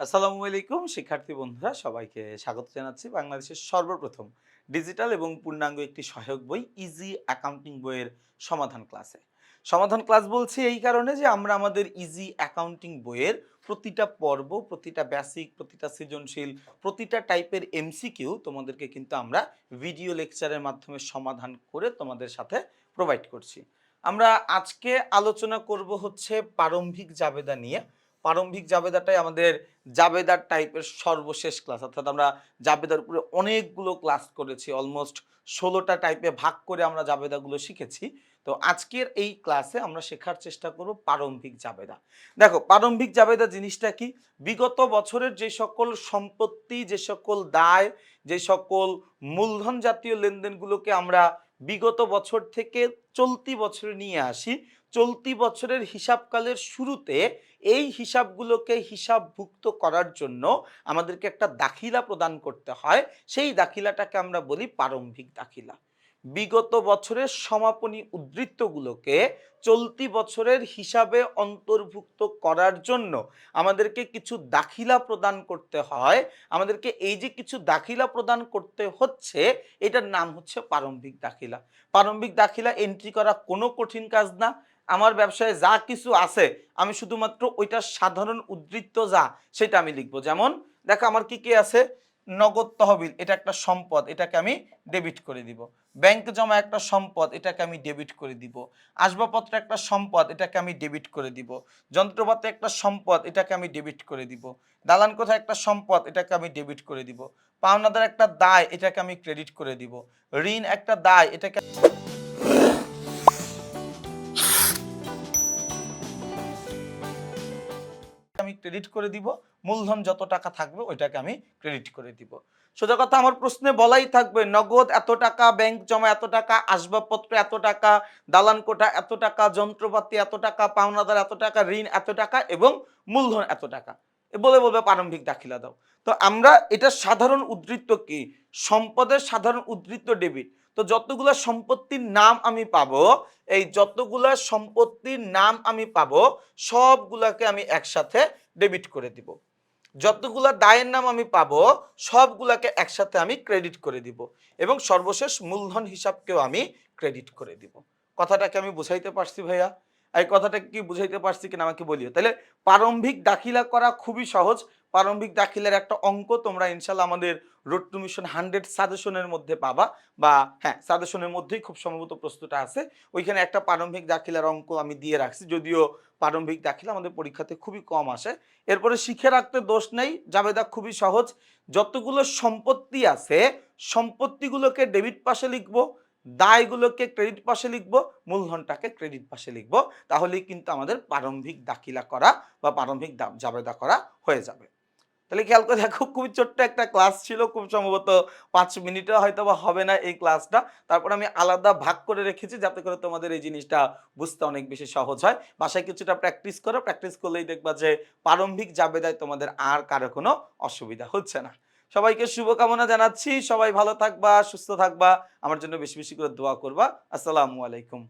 আসসালামু আলাইকুম, শিক্ষার্থী বন্ধুরা, সবাইকে স্বাগত জানাচ্ছি বাংলাদেশের সর্বপ্রথম ডিজিটাল এবং পূর্ণাঙ্গ একটি সহায়ক বই ইজি অ্যাকাউন্টিং বইয়ের সমাধান ক্লাসে সমাধান ক্লাস বলছি এই কারণে যে আমরা আমাদের ইজি অ্যাকাউন্টিং বইয়ের প্রতিটা পর্ব, প্রতিটা বেসিক প্রতিটা সৃজনশীল, প্রতিটা টাইপের এমসিকিউ তোমাদেরকে কিন্তু আমরা ভিডিও লেকচারের মাধ্যমে সমাধান করে তোমাদের সাথে প্রোভাইড করছি। আমরা আজকে আলোচনা করব হচ্ছে প্রারম্ভিক জাবেদা নিয়ে। প্রারম্ভিক জাবেদাটাই আমাদের জাবেদার টাইপের সর্বশেষ ক্লাস অর্থাৎ আমরা জাবেদার উপরে অনেকগুলো ক্লাস করেছি অলমোস্ট ষোলোটা টাইপে ভাগ করে আমরা জাবেদাগুলো শিখেছি। তো আজকের এই ক্লাসে আমরা শেখার চেষ্টা করব প্রারম্ভিক জাবেদা। দেখো, প্রারম্ভিক জাবেদা জিনিসটা কি? বিগত বছরের যে সকল সম্পত্তি, যে সকল দায়, যে সকল মূলধন জাতীয় লেনদেনগুলোকে আমরা বিগত বছর থেকে চলতি বছরে নিয়ে আসি। চলতি বছরের হিসাবকালের শুরুতে এই হিসাবগুলোকে হিসাবভুক্ত করার জন্য আমাদেরকে একটা দাখিলা প্রদান করতে হয়। সেই দাখিলাটাকে আমরা বলি প্রারম্ভিক দাখিলা। বিগত বছরের সমাপনী উদ্বৃত্তগুলোকে চলতি বছরের হিসাবে অন্তর্ভুক্ত করার জন্য আমাদেরকে কিছু দাখিলা প্রদান করতে হয়। আমাদেরকে এই যে কিছু দাখিলা প্রদান করতে হচ্ছে, এটার নাম হচ্ছে প্রারম্ভিক দাখিলা। প্রারম্ভিক দাখিলা এন্ট্রি করা কোনো কঠিন কাজ না। আমার ব্যবসায় যা কিছু আছে, আমি শুধুমাত্র ওইটার সাধারণ উদ্ধৃত্ত যা, সেটা আমি লিখব। যেমন, দেখো, আমার কি কি আছে? নগদ তহবিল, এটা একটা সম্পদ, এটাকে আমি ডেবিট করে দিব। ব্যাংক জমা একটা সম্পদ, এটাকে আমি ডেবিট করে দিব। আসবাবপত্র একটা সম্পদ, এটাকে আমি ডেবিট করে দিব। যন্ত্রপাতি একটা সম্পদ, এটাকে আমি ডেবিট করে দিব। দালান কোঠা একটা সম্পদ, এটাকে আমি ডেবিট করে দিব। পাওনাদার একটা দায়, এটাকে আমি ক্রেডিট করে দিব। ঋণ একটা দায়, এটাকে ক্রেডিট করে দিব, মূলধন যত টাকা থাকবে ওইটাকে আমি ক্রেডিট করে দিব। সোজা কথা, আমার প্রশ্নে বলাই থাকবে, নগদ এত টাকা ব্যাংক জমা এত টাকা, আসবাবপত্র এত টাকা, দালান কোঠা এত টাকা, যন্ত্রপাতি এত টাকা, পাওনাদার এত টাকা, ঋণ এত টাকা এবং মূলধন এত টাকা। বলে বলবে, প্রারম্ভিক দাখিলা দাও। তো আমরা, এটা সাধারণ উদ্ধৃত্ত কি? সম্পদের সাধারণ উদ্ধৃত্ত ডেবিট তো যতগুলো সম্পত্তির নাম আমি পাবো, এই যতগুলা সম্পত্তির নাম আমি পাবো, সবগুলাকে আমি একসাথে ডেবিট করে দিব। যতগুলা দায়ের নাম আমি পাবো, সবগুলাকে একসাথে আমি ক্রেডিট করে দিব এবং সর্বশেষ মূলধন হিসাবকেও আমি ক্রেডিট করে দিব। কথাটাকে আমি বুঝাইতে পারছি ভাইয়া? এই কথাটা কি বুঝাইতে পারছি কিনা আমাকে বলিও। তাহলে প্রারম্ভিক দাখিলা করা খুবই সহজ। প্রারম্ভিক দাখিলার একটা অঙ্ক তোমরা ইনশাল্লাহ আমাদের রোড টু মিশন হান্ড্রেড সাজেশনের মধ্যে পাবা বা হ্যাঁ সাজেশনের মধ্যেই খুব সম্ভবত প্রশ্নটা আছে। ওইখানে একটা প্রারম্ভিক দাখিলার অঙ্ক আমি দিয়ে রাখছি, যদিও প্রারম্ভিক দাখিলা আমাদের পরীক্ষাতে খুবই কম আসে। এরপরে শিখে রাখতে দোষ নেই, জাবেদা খুবই সহজ। যতগুলো সম্পত্তি আছে, সম্পত্তিগুলোকে ডেবিট পাশে লিখব, দায়গুলোকে ক্রেডিট পাশে লিখব, মূলধনটাকে ক্রেডিট পাশে লিখব, তাহলেই কিন্তু আমাদের প্রারম্ভিক দাখিলা করা বা প্রারম্ভিক জাবেদা করা হয়ে যাবে। তাহলে খেয়াল করে দেখো, খুবই ছোট্ট একটা ক্লাস ছিল, খুব সম্ভবত পাঁচ মিনিটে হয়তো বা হবে না এই ক্লাসটা তারপর আমি আলাদা ভাগ করে রেখেছি যাতে করে তোমাদের এই জিনিসটা বুঝতে অনেক বেশি সহজ হয়। বাসায় কিছুটা প্র্যাকটিস করো প্র্যাকটিস করলেই দেখবা যে প্রারম্ভিক জাবেদায় তোমাদের আর কারও কোনো অসুবিধা হচ্ছে না। সবাইকে শুভকামনা জানাচ্ছি, সবাই ভালো থাকবা, সুস্থ থাকবা, আমার জন্য বেশি বেশি করে দোয়া করবা। আসসালামু আলাইকুম।